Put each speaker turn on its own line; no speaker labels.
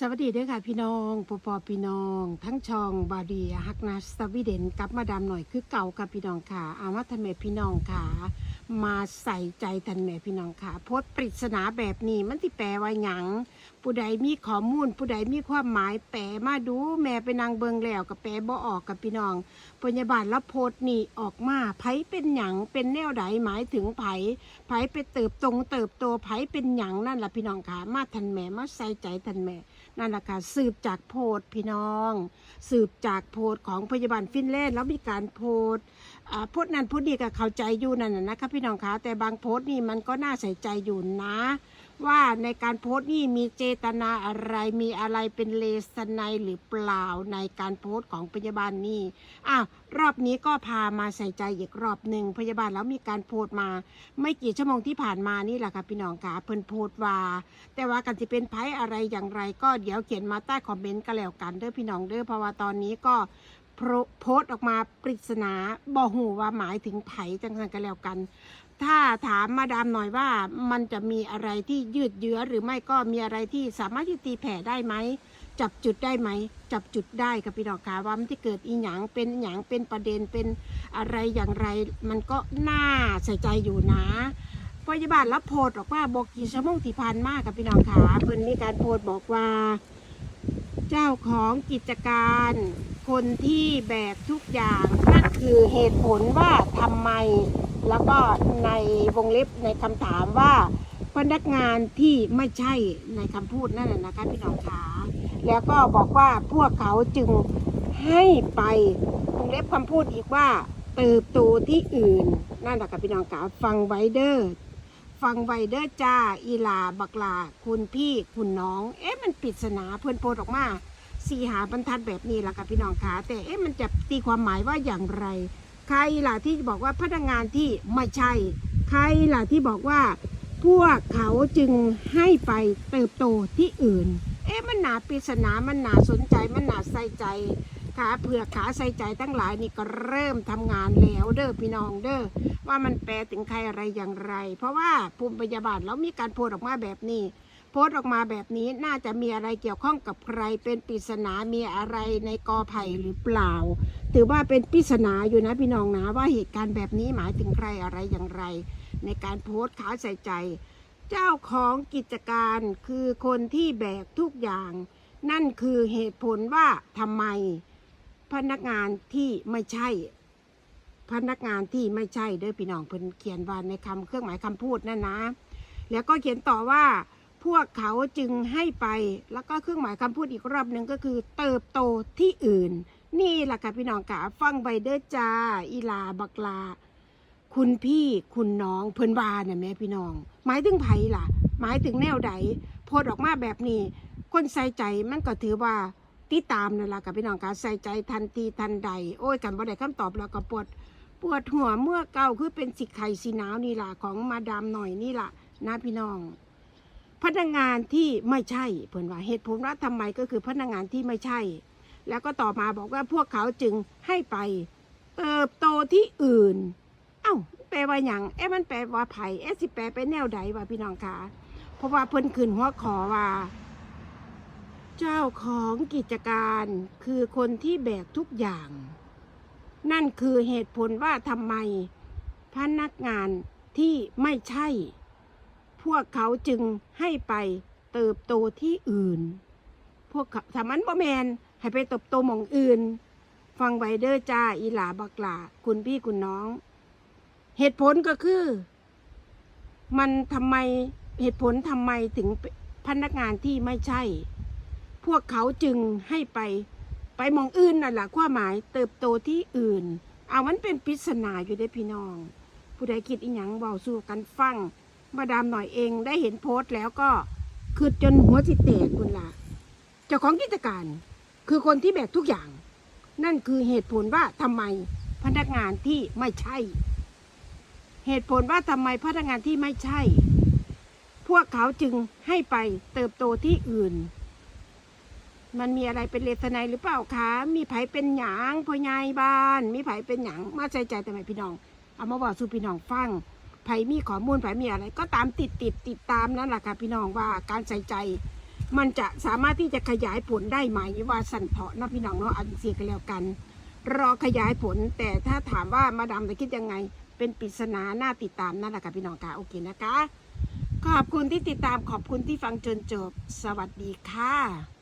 สวัสดีด้วยค่ะพี่น้องปอปอพี่น้อง ทั้งช่องบาดีฮักนาสวีเดนกับมาดามหน่อยคือเก่ากับพี่น้องค่ะอามาทันแม่พี่น้องค่ะ มาใส่ใจทันแม่พี่น้องค่ะโพสปริศนาแบบนี้มันที่แปลว่าหยังผู้ใดมีข้อมูล ผู้ใดมีความหมายแปลมาดูแม่ไปนางเบิงแล้วกับแปลบ่ออกกับพี่น้องพยาบาลแล้วโพสนี่ออกมาไผเป็นหยังเป็นแนวใดหมายถึงไผไผไปเติบโตเติบโตไผเป็นหยังนั่นแหละพี่น้องค่ะมาทันแม่มาใส่ใจทันแม่ นั่นแหละค่ะสืบจากโพสพี่น้อง สืบจากโพสของพยาบาลฟินแลนด์แล้วมีการโพสต์อ่าโพสนั้นโพดนี้ก็เข้าใจอยู่นั่นนะนะคะพี่น้องคะแต่บางโพสนี่มันก็น่าใส่ใจอยู่นะ ว่าในการโพสต์นี่มีเจตนาอะไรมีอะไรเป็นเลสไนหรือเปล่าในการโพสต์ของพยาบาลนี่อ้าวรอบนี้ก็พามาใส่ใจอีกรอบหนึ่งพยาบาลแล้วมีการโพสต์มา ไม่กี่ชั่วโมงที่ผ่านมานี่แหละค่ะพี่น้องค่ะเพิ่นโพสต์ว่า แต่ว่ากันจะเป็นไพ่อะไรอย่างไร ก็เดี๋ยวเขียนมาใต้คอมเมนต์ก็แล้วกันเด้อพี่น้องเด้อเพราะว่าตอนนี้ก็ โพสต์ออกมาปริศนาบอหูว่าหมายถึงไผ่จังสันก็แล้วกัน ถ้าถามมาดามหน่อยว่ามันจะมีอะไรที่ยืดเยื้อหรือไม่ก็มีอะไรที่สามารถที่ตีแผ่ได้ไหมจับจุดได้ไหม จับจุดได้กับพี่น้องค่ะว่ามันที่เกิดอีหยังเป็นหยังเป็นประเด็นเป็นอะไรอย่างไร มันก็น่าใส่ใจอยู่นะพยาบาลรับโพสต์บอกว่าบอกกี่ชั่วโมงที่ผ่านมากับพี่น้องขาเพิ่นมีการโพสต์บอกว่า เจ้าของกิจการ คนที่แบกทุกอย่างนั่นคือเหตุผลว่าทำไม แล้วก็ในวงเล็บในคำถามว่า พนักงานที่ไม่ใช่ในคำพูดนั่นน่ะนะคะพี่น้องขาแล้วก็บอกว่าพวกเขาจึงให้ไปวงเล็บคำพูดอีกว่าเติบโตที่อื่น นั่นแหละค่ะพี่น้องขาฟังไว้เด้อ ฟังไวเดอร์จ้า อีลา บักลา คุณพี่ คุณน้อง เอ๊ะ มันปริศนาเพื่อนโพสต์ออกมาสี่หาบรรทัดแบบนี้ล่ะค่ะพี่น้องคะแต่เอ๊ะมันจะตีความหมายว่าอย่างไรใครล่ะที่บอกว่าพนักงานที่ไม่ใช่ ใครล่ะที่บอกว่า พวกเขาจึงให้ไปเติบโตที่อื่น เอ๊ะมันหนาปริศนามันหนาสนใจมันหนาใส่ใจขาเผือกขาใส่ใจทั้งหลายนี่ก็เริ่มทำงานแล้วเด้อพี่น้องเด้อ ว่ามันแปลถึงใครอะไรอย่างไร เพราะว่าภูมิพยาบาลแล้วมีการโพสออกมาแบบนี้ โพสออกมาแบบนี้น่าจะมีอะไรเกี่ยวข้องกับใคร เป็นปริศนามีอะไรในกอไผ่หรือเปล่า ถือว่าเป็นปริศนาอยู่นะพี่น้องนะว่าเหตุการณ์แบบนี้หมายถึงใครอะไรอย่างไร ในการโพสต์ขาใส่ใจ เจ้าของกิจการคือคนที่แบกทุกอย่าง นั่นคือเหตุผลว่าทำไมพนักงานที่ไม่ใช่ พนักงานที่ไม่ใช่เด้อพี่น้องเพิ่นเขียนว่าในคำเครื่องหมายคำพูดนั่นนะ แล้วก็เขียนต่อว่าพวกเขาจึงให้ไปแล้วก็เครื่องหมายคำพูดอีกรอบหนึ่งก็คือเติบโตที่อื่น นี่แหละค่ะพี่น้องค่ะฟังไวเด้อจ้าอีลาบักลา คุณพี่คุณน้องเพิ่นว่าน่ะแม่พี่น้อง หมายถึงไผล่ะ หมายถึงแนวใดโพดออกมาแบบนี้ คนใส่ใจมันก็ถือว่าติดตามนั่นแหละกับพี่น้องค่ะใส่ใจทันทีทันใด โอ้ยกันบ่ได้คำตอบแล้วก็ปวด ปวดหัวเมื่อเก่าคือเป็นสิไข่สีหนาวนี่ล่ะของมาดามหน่อยนี่ล่ะนะพี่น้อง พนักงานที่ไม่ใช่เพิ่นว่าเหตุผลว่าทำไมก็คือพนักงานที่ไม่ใช่ แล้วก็ต่อมาบอกว่าพวกเขาจึงให้ไปเติบโตที่อื่น เอ้าแปลว่าอย่างเอ๊ะมันแปลว่าไผ่เอ๊ะสิแปลไปแนวใดวะพี่น้องคะเพราะว่าเพิ่นขึ้นหัวขอว่าเจ้าของกิจการคือคนที่แบกทุกอย่าง นั่นคือเหตุผลว่าทำไม พนักงานที่ไม่ใช่ พวกเขาจึงให้ไปเติบโตที่อื่น พวกเขาถามันบ่แมนให้ไปเติบโตหมองอื่น ฟังไวเดอร์จ้าอีหลาบักหลาคุณพี่คุณน้อง เหตุผลก็คือ มันทำไมเหตุผลทำไมถึงพนักงานที่ไม่ใช่ พวกเขาจึงให้ไป ไปมองอื่นนั่นแหละความหมายเติบโตที่อื่นเอามันเป็นปริศนาอยู่ได้พี่น้อง ผู้ใดคิดอีหยังเบาสู่กันฟังมาดามหน่อยเองได้เห็นโพสต์แล้วก็คือจนหัวจิตแตกคุณล่ะเจ้าของกิจการ คือคนที่แบกทุกอย่าง นั่นคือเหตุผลว่าทำไมพนักงานที่ไม่ใช่ เหตุผลว่าทำไมพนักงานที่ไม่ใช่ พวกเขาจึงให้ไปเติบโตที่อื่น มันมีอะไรเป็นเลสไนหรือเปล่าคะ มีไผเป็นหยางพ่อใหญ่บ้าน มีไผเป็นหยางมาใจใจแต่ไม่พี่น้อง เอามาบอกสู่พี่น้องฟังไผมีข้อมูลไผมีอะไร ก็ตามติดติดติดตามนั่นแหละค่ะพี่น้องว่าการใส่ใจ มันจะสามารถที่จะขยายผลได้ไหมว่าสันเพาะนาะพี่น้องเนาะอันเสียกันแล้วกัน รอขยายผลแต่ถ้าถามว่ามาดามจะคิดยังไง เป็นปริศนาหน้าติดตามนั่นแหละค่ะพี่น้องค่ะโอเคนะคะ ขอบคุณที่ติดตามขอบคุณที่ฟังจนจบ สวัสดีค่ะ